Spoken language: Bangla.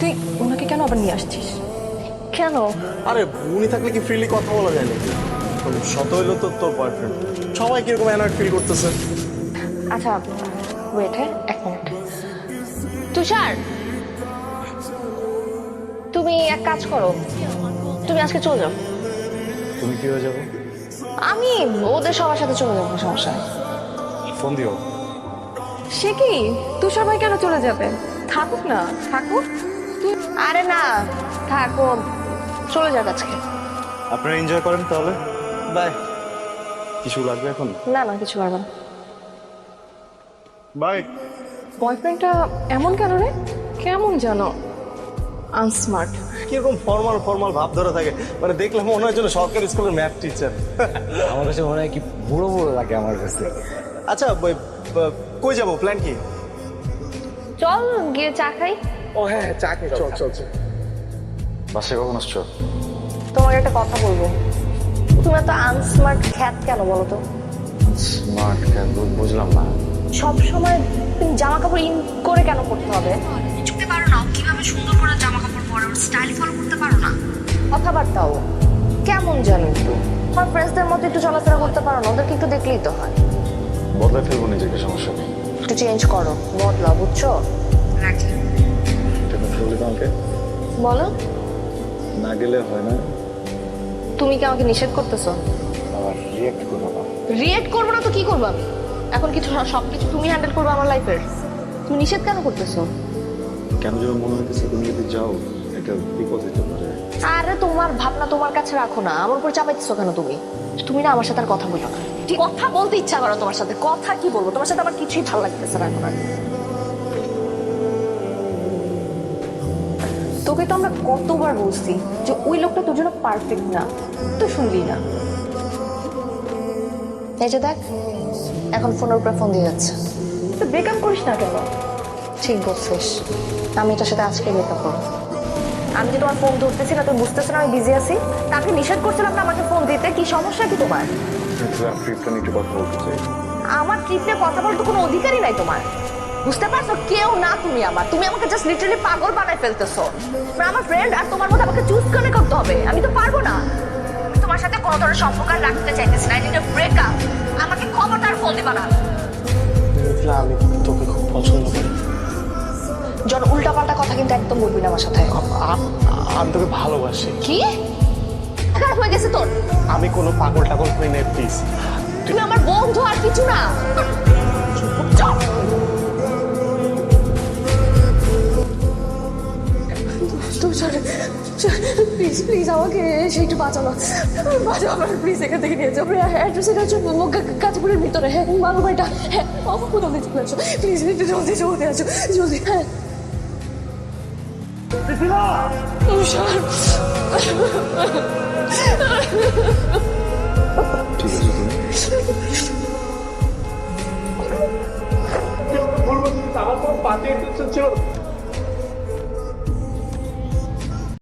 তুই ওনাকে কেন আবার নিয়ে আসছিস? কেন? আরে উনি থাকলে কি ফ্রিলি কথা বলা যায় নাকি? শত হইল তো তোর বয়ফ্রেন্ড সবাই কীরকম অ্যানার্ট ফিল করতেছে? আচ্ছা ওয়েট হ্যাঁ এক মিনিট তুষার! তুমি এক কাজ করো। তুমি আজকে চলে যাও। তুমি কি হয়ে যাব? আমি ওদের সবার সাথে চলে যাব সমস্যা ফোন দিও। সে কি? তুষার ভাই কেন চলে যাবে? থাকুক না থাকুক। আরে না থাকো চলে যাক আজকে। আপনারা এনজয় করেন তাহলে। বাই। কিছু লাগবে এখন? না না কিছু পারবে না। বাই। বয়ফ্রেন্ডটা এমন কেন রে? কেমন জানো আনস্মার্ট কীরকম ফর্মাল ফর্মাল ভাব ধরে থাকে। মানে দেখলে মনে হয় যেন সরকারি স্কুলের ম্যাথ টিচার আমার কাছে মনে হয় কি বুড়ো বুড়ো লাগে আমার কাছে। আচ্ছা বই- কই যাব? প্ল্যান কি? চল গিয়ে চা খাই। ও হ্যাঁ চা খেয়ে চল চল চল। বাসায় কখন আসছো? তোমাকে একটা কথা বলব। তুমি এত আনস্মার্ট খ্যাত কেন বলো তো? স্মার্ট বুঝলাম না। সব সময় তুমি জামা কাপড় ইন করে কেন পড়তে হবে? চুপতে পারো না কীভাবে সুন্দর করে জামা কাপড় পরে? ওর স্টাইল ফলো করতে পারো না। কথাবার্তাও। কেমন জানো একটু। আমার ফ্রেন্ডসদের মতো একটু চলাফেরা করতে পারো না ওদেরকে একটু দেখলেই তো হয়। বদলে ফেলব নিজেকে সমস্যা নেই। একটু চেঞ্জ করো। বদলা বুঝছ? রাখি বলি তোমাকে? বলো। না গেলে হয় না। তুমি কি আমাকে নিষেধ করতেছো? আবার রিয়েক্ট করব না। রিয়েক্ট করব না তো কি করব আমি? এখন কিছু সব কিছু তুমি হ্যান্ডেল করবে আমার লাইফের তুমি নিষেধ কেন করতেছো? কেন যেন মনে হইতেছে তুমি যদি যাও একটা বিপদ হইতে পারে। আরে তোমার ভাবনা তোমার কাছে রাখো না। আমার উপর চাপাইতেছো কেন তুমি? তুমি না আমার সাথে আর কথা বলো না। কথা বলতে ইচ্ছা করো তোমার সাথে। কথা কি বলব? তোমার সাথে আমার কিছুই ভালো লাগতেছে না এখন তোকে তো আমরা কতবার বলছি যে ওই লোকটা তোর জন্য পারফেক্ট না? তো শুনলি না। এই যে দেখ এখন ফোনের উপরে ফোন দিয়ে যাচ্ছে। তো ব্রেকআপ করিস না কেন? ঠিক বলছিস। আমি এটার সাথে আজকে ব্রেকআপ করব। আমি যে তোমার ফোন ধরতেছি না তুমি বুঝতেছো না আমি বিজি আছি? তাকে নিষেধ করছিলাম না আমাকে ফোন দিতে কি সমস্যা কি তোমার? ট্রিপটা নিয়ে কথা বলতে চাই। আমার ট্রিপ নিয়ে কথা বলতে কোনো অধিকারই নাই তোমার। বুঝতে পারছ? কেউ না তুমি আমার। তুমি আমাকে জাস্ট লিটারালি পাগল বানায় ফেলতেছো। আমার ফ্রেন্ড আর তোমার মধ্যে আমাকে চুজ করে করতে হবে। আমি তো পারব না। আমি তোমার সাথে কোনো ধরনের সম্পর্ক রাখতে চাইতেছি না। আই নিড ব্রেকআপ আমাকে খবরদার ফোন দিবা না আমি তোকে খুব পছন্দ করি। জন উল্টাপাল্টা কথা কিন্তু একদম বলবি না আমার সাথে। আমি তোকে ভালোবাসি। কি? খারাপ হয়ে গেছে তোর। আমি কোনো পাগল টাগল করি না প্লিজ তুমি আমার বন্ধু আর কিছু না। প্লিজ প্লিজ আমাকে এসে একটু বাঁচানো বাঁচাও আমার প্লিজ এখান থেকে নিয়ে যাও। অ্যাড্রেস এটা হচ্ছে গাজীপুরের ভিতরে। হ্যাঁ মামা বাড়িটা। হ্যাঁ আমার কোথাও নিয়ে চলে আসো। প্লিজ একটু জলদি জলদি আসো। জলদি হ্যাঁ। তুষার। ঠিক আছে আমার কোনো পাতে ছিল